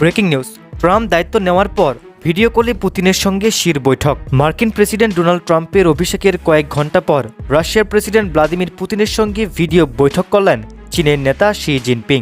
Breaking news. Trump দায়িত্ব নেওয়ার পর ভিডিও কলে পুতিনের সঙ্গে শির বৈঠক। মার্কিন প্রেসিডেন্ট ডোনাল্ড ট্রাম্পের অভিষেকের কয়েক ঘণ্টা পর রাশিয়ার প্রেসিডেন্ট ভ্লাদিমির পুতিনের সঙ্গে ভিডিও বৈঠক করলেন চীনের নেতা শি জিনপিং।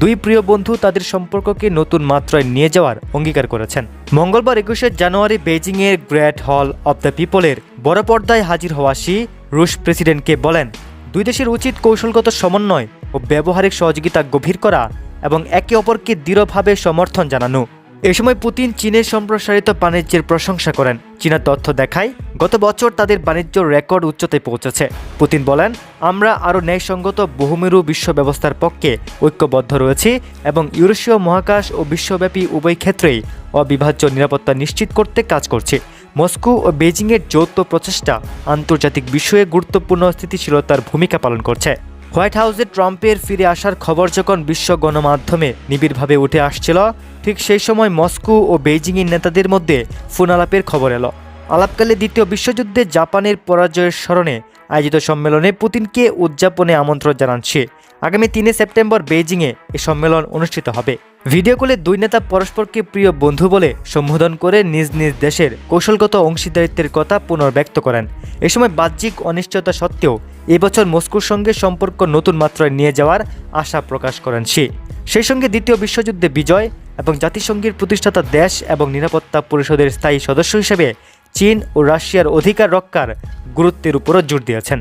দুই প্রিয় বন্ধু তাদের সম্পর্ককে নতুন মাত্রায় নিয়ে যাওয়ার অঙ্গীকার করেছেন। মঙ্গলবার একুশে জানুয়ারি বেইজিংয়ের গ্রেট হল অব দ্য পিপলের বড় পর্দায় হাজির হওয়া শি রুশ প্রেসিডেন্টকে বলেন, দুই দেশের উচিত কৌশলগত সমন্বয় ও ব্যবহারিক সহযোগিতা গভীর করা এবং একে অপরকে দৃঢ়ভাবে সমর্থন জানানো। এ সময় পুতিন চীনের সম্প্রসারিত বাণিজ্যের প্রশংসা করেন। চীনা তথ্য দেখায়, গত বছর তাদের বাণিজ্য রেকর্ড উচ্চতায় পৌঁছেছে। পুতিন বলেন, আমরা আরও ন্যায়সঙ্গত বহুমেরু বিশ্ব ব্যবস্থার পক্ষে ঐক্যবদ্ধ রয়েছি এবং ইউরোশীয় মহাকাশ ও বিশ্বব্যাপী উভয় ক্ষেত্রেই অবিভাজ্য নিরাপত্তা নিশ্চিত করতে কাজ করছি। মস্কো ও বেজিংয়ের যৌথ প্রচেষ্টা আন্তর্জাতিক বিষয়ে গুরুত্বপূর্ণ স্থিতিশীলতার ভূমিকা পালন করছে। হোয়াইট হাউসে ট্রাম্পের ফিরে আসার খবর যখন বিশ্ব গণমাধ্যমে নিবিড়ভাবে উঠে আসছিল, ঠিক সেই সময় মস্কো ও বেইজিংয়ের নেতাদের মধ্যে ফোন আলাপের খবর এলো। আলাপকালে দ্বিতীয় বিশ্বযুদ্ধে জাপানের পরাজয়ের স্মরণে আয়োজিত সম্মেলনে পুতিনকে উদযাপনে আমন্ত্রণ জানান সে। আগামী তিনে সেপ্টেম্বর বেইজিংয়ে এ সম্মেলন অনুষ্ঠিত হবে। ভিডিও কলে দুই নেতা পরস্পরকে প্রিয় বন্ধু বলে সম্বোধন করে নিজ নিজ দেশের কৌশলগত অংশীদারিত্বের কথা পুনর্ব্যক্ত করেন। এ সময় বাহ্যিক অনিশ্চয়তা সত্ত্বেও এবছর মস্কোর সঙ্গে সম্পর্ক নতুন মাত্রায় নিয়ে যাওয়ার আশা প্রকাশ করেন সে সেই সঙ্গে দ্বিতীয় বিশ্বযুদ্ধে বিজয় এবং জাতিসংঘের প্রতিষ্ঠাতা দেশ এবং নিরাপত্তা পরিষদের স্থায়ী সদস্য হিসেবে চীন ও রাশিয়ার অধিকার রক্ষার গুরুত্বের উপরও জোর দিয়েছেন।